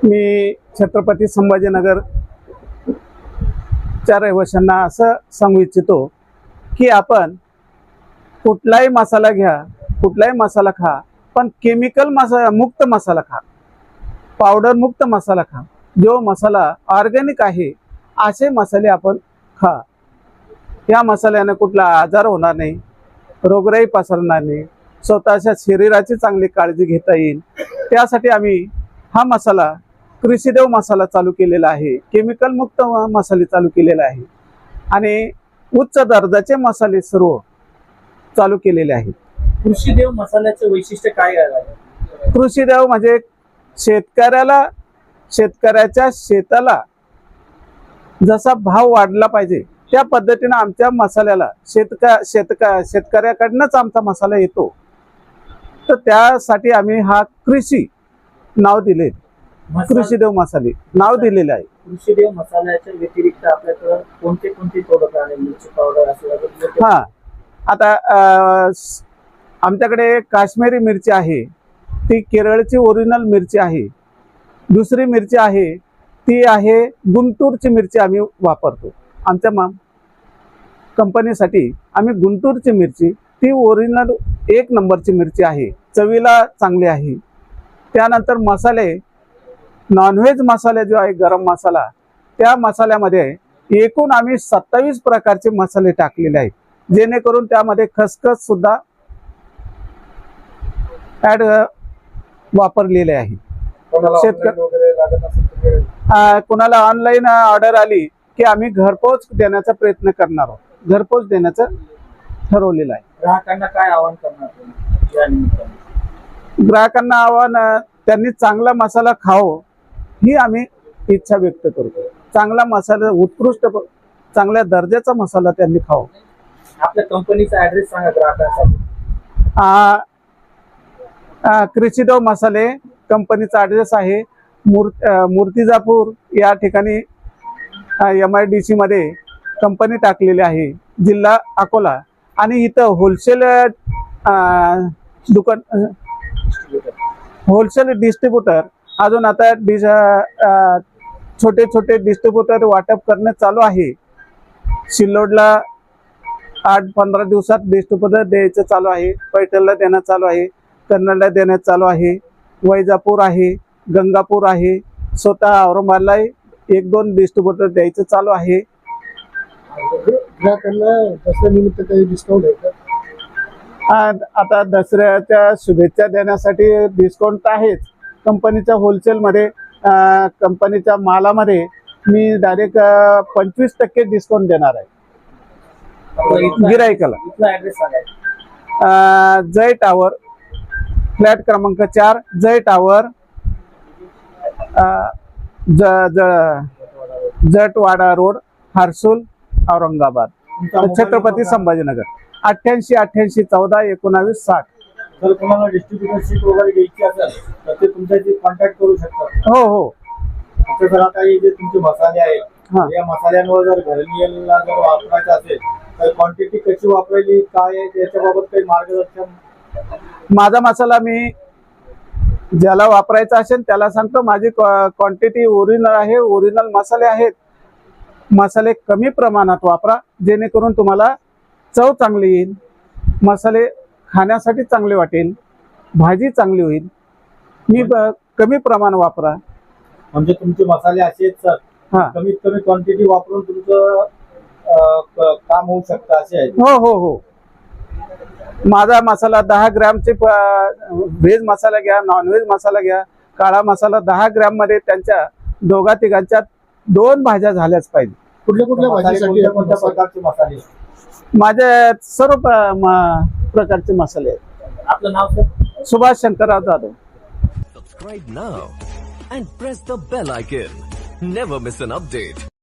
मी छत्रपती संभाजीनगर च्या रहिवाशांना असं सांगू इच्छितो की आपण कुठलाही मसाला घ्या कुठलाही मसाला खा पण केमिकल मसा मुक्त मसाला खा. पावडर मुक्त मसाला खा. जो मसाला ऑर्गॅनिक आहे असे मसाले आपण खा. या मसाल्याने कुठला आजार होणार नाही रोगराई पसरणार नाही स्वतःच्या शरीराची चांगली काळजी घेता येईल. त्यासाठी आम्ही हा मसाला कृषीदेव मसाला चालू केलेला आहे केमिकल मुक्त मसाले चालू केलेले आहे. आणि उच्च दर्जाचे मसाले सर्व चालू केलेले आहेत. कृषी देव मसाल्याचं वैशिष्ट्य काय कृषीदेव म्हणजे शेतकऱ्याला शेतकऱ्याच्या शेताला जसा भाव वाढला पाहिजे त्या पद्धतीनं आमच्या मसाल्याला शेतका शेतका शेतकऱ्याकडनंच आमचा मसाला येतो. तर त्यासाठी आम्ही हा कृषी नाव दिले कृषीदेव मसाले. नाव दिलेले आहे. कृषी देव मसाल्याच्या व्यतिरिक्त आपल्याकडे कोणते कोणते प्रोडक्ट आहे? मिरची पावडर असेल हा. आता आमच्याकडे काश्मीरी मिरची आहे. ती केरळची ओरिजिनल मिरची आहे. दुसरी मिरची आहे. ती आहे गुंटूरची मिरची आम्ही वापरतो. आमच्या मा कंपनीसाठी आम्ही गुंटूरची मिरची ती ओरिजिनल एक नंबरची मिरची आहे. चवीला चांगली आहे. त्यानंतर मसाले नॉनव्हेज मसाले जो आहे गरम मसाला त्या मसाल्यामध्ये एकूण आम्ही सत्तावीस प्रकारचे मसाले टाकलेले आहेत. जेणेकरून त्यामध्ये खसखस सुद्धा ऍड वापरलेले आहे. शेतक- अं, कुणाला ऑनलाईन ऑर्डर आली की आम्ही घरपोच देण्याचा प्रयत्न करणार आहोत. घरपोच देण्याचं ठरवलेलं आहे. ग्राहकांना काय आवाहन करणार ग्राहकांना आव्हान त्यांनी चांगला मसाला खावं. ही आम्ही इच्छा व्यक्त करतो. चांगला मसाला उत्कृष्ट चांगल्या दर्जाचा मसाला त्यांनी खावा. आपल्या कंपनीचा ऍड्रेस सांगा ग्राहकांसाठी कृषीदेव मसाले कंपनीचा ॲड्रेस आहे. मूर्तिजापूर या ठिकाणी एम आय डी सीमध्ये कंपनी टाकलेली आहे. जिल्हा अकोला. आणि इथं होलसेल दुकान होलसेल डिस्ट्रीब्युटर अजून आता डिस छोटे छोटे डिस्ट्रीब्युटर वाटप करणे चालू आहे. सिल्लोडला आठ पंधरा दिवसात डिस्ट्रीब्युटर द्यायचं चालू आहे. पैठणला देणं चालू आहे. कन्नडला देण्यात चालू आहे. वैजापूर आहे. गंगापूर आहे. स्वतः औरंगाबादला एक दोन डिस्ट्रीब्युटर द्यायचं चालू आहे. आता दसऱ्याच्या शुभेच्छा देण्यासाठी डिस्काउंट तर आहेच. कंपनीच्या होलसेलमध्ये कंपनीच्या मालामध्ये मी डायरेक्ट पंचवीस टक्के डिस्काउंट देणार आहे. गिरायकाला जय टावर फ्लॅट क्रमांक चार जय टावर अ, ज ज जटवाडा रोड हर्सुल औरंगाबाद. छत्रपती. संभाजीनगर. अठ्ठ्याऐंशी अठ्ठ्याऐंशी चौदा एकोणावीस साठ. जर कोणाला डिस्ट्रीब्युटरशिप वगैरे घ्यायची असेल तर ते तुमच्याशी कॉन्टॅक्ट करू शकतात. हो हो. आता जर आता हे जे तुमचे मसाले आहेत हा. या मसाल्यांवर जर घरनियलला जर वापरायचं असेल तर क्वांटिटी कशी वापरायची काय आहे त्याच्याबाबत काही मार्गदर्शन? माझा मसाला मी ज्याला वापरायचा असेल त्याला सांगतो माझी क्वांटिटी ओरिजिनल आहे ओरिजिनल मसाले आहेत. मसाले कमी प्रमाणात वापरा जेणेकरून तुम्हाला चव चांगली येईल. मसाले खाण्यासाठी चांगले वाटेल भाजी चांगली होईल. मी कमी प्रमाण वापरा. म्हणजे तुमचे मसाले असे सर. हा. कमीत कमी क्वांटिटी वापरून तुमचं अं, काम होऊ शकतं असे आहे. हो हो हो. माझा मसाला दहा ग्रॅमचे व्हेज मसाला घ्या नॉनव्हेज मसाला घ्या काळा मसाला दहा ग्रॅममध्ये त्यांच्या दोघा तिघांच्या दोन भाज्या झाल्याच पाहिजे. कुठल्या कुठल्या मसाले भाजीसाठी कोणत्या प्रकारचे मसाले? माझ्या सर्व म- प्रकारचे मसाले आहेत. आपलं नाव sir? Subhash Shankarrao Jadhav. Subscribe now and press the bell icon never miss an update